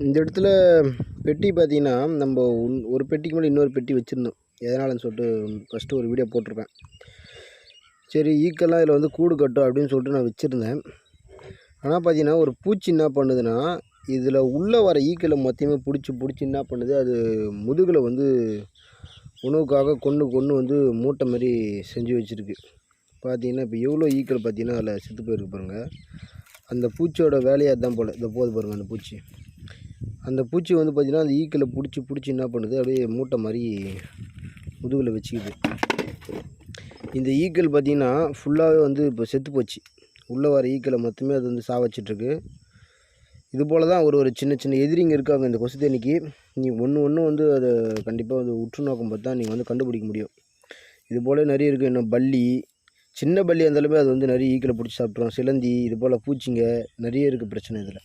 இந்த இடத்துல பெட்டி பார்த்திங்கன்னா நம்ம உன்- ஒரு பெட்டிக்கு மேலே இன்னொரு பெட்டி வச்சுருந்தோம். எதனாலன்னு சொல்லிட்டு ஃபஸ்ட்டு ஒரு வீடியோ போட்டிருப்பேன். சரி ஈக்கெல்லாம் இதில் வந்து கூடு கட்டும் அப்படின்னு சொல்லிட்டு நான் வச்சுருந்தேன். ஆனால் பார்த்தீங்கன்னா ஒரு பூச்சி என்ன பண்ணுதுன்னா இதில் உள்ளே வர ஈக்களை மொத்தமே பிடிச்சி பிடிச்சி என்ன பண்ணுது அது முதுகில் வந்து உணவுக்காக கொண்டு கொண்டு வந்து மூட்டை மாதிரி செஞ்சு வச்சுருக்கு. பார்த்தீங்கன்னா இப்போ எவ்வளோ ஈக்கள் பார்த்தீங்கன்னா அதில் செத்து போயிருக்கு பாருங்கள் அந்த பூச்சியோட வேலையாக தான் போல். இதை போகுது பாருங்கள் அந்த பூச்சி. அந்த பூச்சி வந்து பார்த்திங்கன்னா அந்த ஈக்களை பிடிச்சி பிடிச்சி என்ன பண்ணுது? அப்படியே மூட்டை மாதிரி முதுகில் வச்சுக்குது. இந்த ஈக்கள் பார்த்திங்கன்னா ஃபுல்லாகவே வந்து இப்போ செத்து போச்சு. உள்ளே வர ஈக்களை மொத்தமே அது வந்து சாவச்சிட்ருக்கு. இது போல் தான் ஒரு ஒரு சின்ன சின்ன எதிரிங்க இருக்காங்க இந்த கொசு தேனிக்கு. நீ ஒன்று ஒன்று வந்து அதை கண்டிப்பாக வந்து உற்று நோக்கம் பார்த்தா நீங்கள் வந்து கண்டுபிடிக்க முடியும். இது போல் நிறைய இருக்குது இன்னும் பள்ளி சின்ன பள்ளி இருந்தாலுமே அது வந்து நிறைய ஈக்களை பிடிச்சி சாப்பிட்ரும் சிலந்தி இது போல் பூச்சிங்க நிறைய இருக்குது பிரச்சனை இதில்.